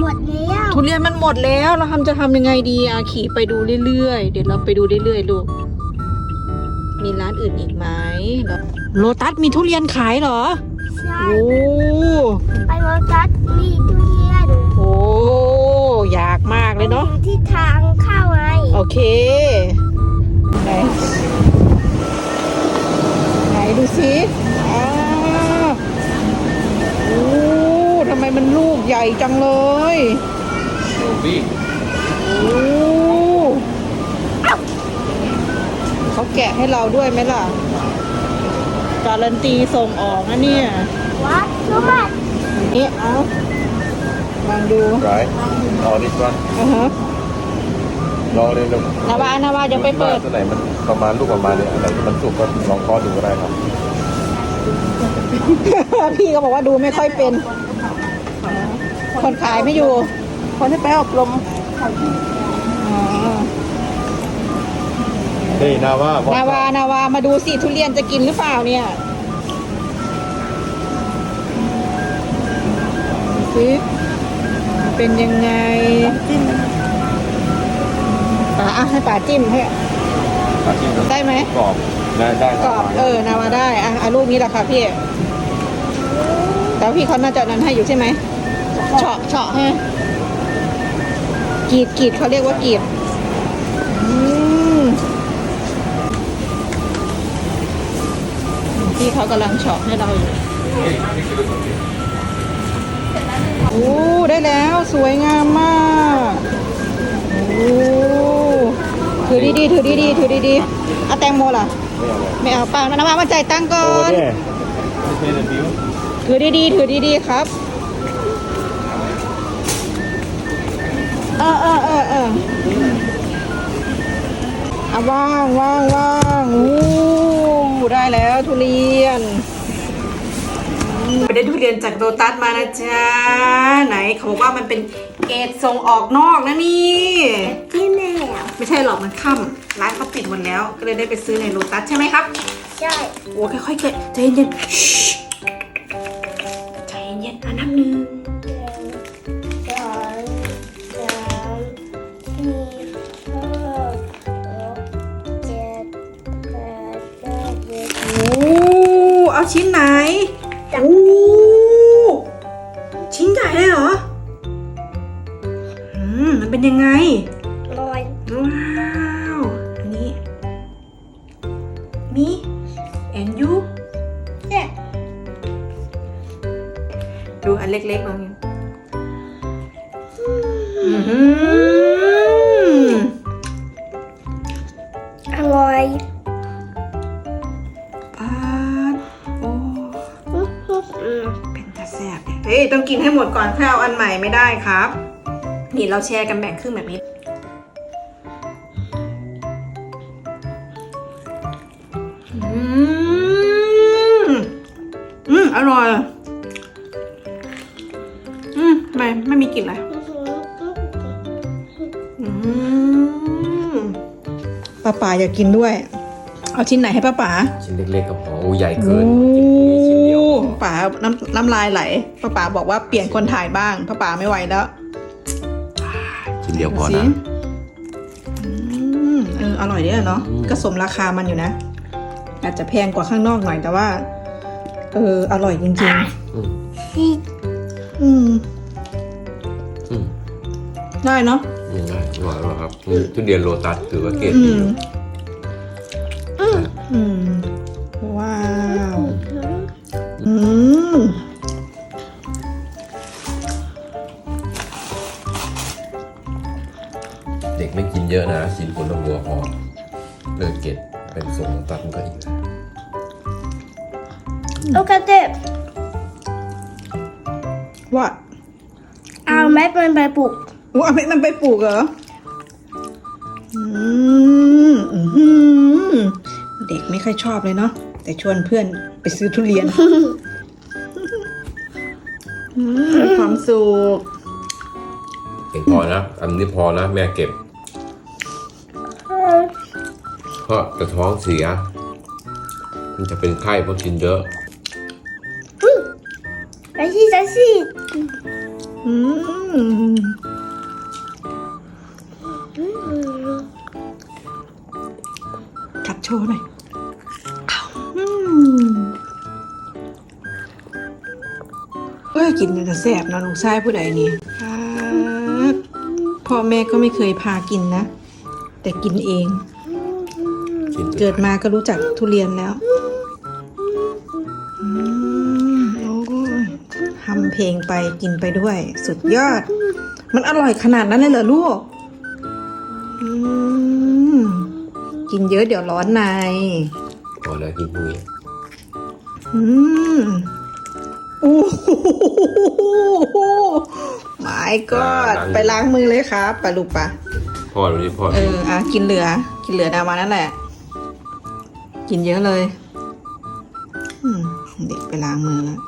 หมดแล้วทุเรียนมันหมดแล้วเราทำจะทำยังไงดีอาขี่ไปดูเรื่อยๆ เดี๋ยวเราไปดูเรื่อยๆลูกมีร้านอื่นอีกไหมโลตัสมีทุเรียนขายเหรอใช่โอ้ไปโรตัสมีทุเรียนโหอยากมากเลยเนาะอยู่ที่ทางเข้าไงโอเคไหนไหน ญ่จังเลยบี้โอ้เขาแกะให้เราด้วยไหมล่ะ การันตีส่งออกนะเนี่ยวัดรู้ไหมนี่เอาลองดูไรรอดิก่อนอือฮะรอเลยลูกนาวานาวาเดี๋ยวไปเปิดตัวไหนมันประมาณลูกประมาณเนี้ยอันไหนที่มันสุกก็ลองเคอดูก็ได้ครับ พี่ก็บอกว่าดูไม่ค่อยเป็น คนขายไม่อยู่ คนที่ไปอบรมอ๋อเฮ้ยนาว่าพ่อนาวานาวามาดูสิทุเรียนจะกินหรือเปล่าเนี่ยดูสิเป็นยังไงป่าอะให้ป่าจิ้มให้อาชีพได้ไหมกรอบได้ได้กรอบเออนาวาได้อะเอาลูกนี้แหละค่ะพี่แต่ว่าพี่เขาน่าจะนั้นให้อยู่ใช่ไหม เฉาะเฉาะให้กรีดกรีดเขาเรียกว่ากรีดอืมพี่เขากำลังเฉาะให้เราอยู่โอ้ได้แล้วสวยงามมากโอ้ถือดีๆถือดีๆถือดีๆเอาแตงโมล่ะ ไม่เอาเลยไม่เอาเปล่านะมามาจ่ายตังค์ก่อโอ้นเนี่ยไม่ใช่เดบิวต์ถือดีๆถือดีๆครับ เออเออเออเออเอาว่างว่างว่างอู้ได้แล้วทุเรียนไปได้ทุเรียนจากโรตัสมานะจ๊ะไหนเขาบอกว่ามันเป็นเกรดส่งออกนอกนะนี่ที่แม่ไม่ใช่หรอกมันค่ำร้านเขาปิดหมดแล้ว ก็เลยได้ไปซื้อในโรตัสใช่ไหมครับ ใช่ โอ้ค่อยๆเกิดใจเย็นๆ เอาชิ้นไหนจับโอ้ชิ้นใหญ่เลยเหรอ อืม มันเป็นยังไงลอยว้าวอันนี้ มีแอนยูเนี่ยดูอันเล็กๆลองอยู่อื้อหืออร่อย เฮ้ยต้องกินให้หมดก่อนค่อยเอาอันใหม่ไม่ได้ครับนี่เราแชร์กันแบ่งครึ่งแบบนี้อืมอืมอร่อยอืมไม่ไม่มีกลิ่นเลยอืมป้าป๋าอยากกินด้วย เอาชิ้นไหนให้ป้าป๋าชิ้นเล็กๆก็พอโอ้ใหญ่เกินโอ้ชิ้นเดียว ป๋าน้ำน้ำลายไหลป้าป๋าบอกว่าเปลี่ยนคนถ่ายบ้างป้าป๋าไม่ไหวแล้วชิ้นเดียวพอสินะอืมเอออร่อยดีอะเนาะอืมก็สมราคามันอยู่นะ อาจจะแพงกว่าข้างนอกหน่อยแต่ว่า เอออร่อยจริงอืมที่ๆอืมอืมได้เนาะอืมได้อร่อยอร่อยครับอืมทุเรียนโลตัสถือว่าเกรดอืดีมอืม เด็กไม่กินเยอะนะ กินผลบัวพอเลิกเกรดเป็นส่งโลตัสมันก็อีกนะโอเคเตะว่าเอาแม็กมันไปปลูกอู้เอาไปมันไปปลูกเหรออืมอืมเด็กไม่ค่อยชอบเลยเนาะแต่ชวนเพื่อนไปซื้อทุเรียนอืมมีความสุขเห็นพอนะ อันนี้พอนะ แม่เก็บ กระท้องเสีย มันจะเป็นไข้เพราะกินเยอะไปที่ซัสซี่อืมมกัดโชว์หน่อยอ้าวอืมเอ้ยกินมันจะแสบเนอะลูกชายผู้ใดนี่ครับพ่อแม่ก็ไม่เคยพากินนะ แต่กินเอง กินเกิดมาก็รู้จักทุเรียนแล้วอืมโอ้ยทำเพลงไปกินไปด้วย สุดยอด มันอร่อยขนาดนั้นเลยเหรอลูกอืมกินเยอะเดี๋ยวร้อนใน พอแล้วกินพวกนี้อืมโอ้โห my god ไปล้างมือเลยครับไปลูกปะ พ่อดูดิพ่อเอออะ กินเหลือ กินเหลือดามานั่นแหละ กินเยอะเลย เด็กไปล้างมือแล้ว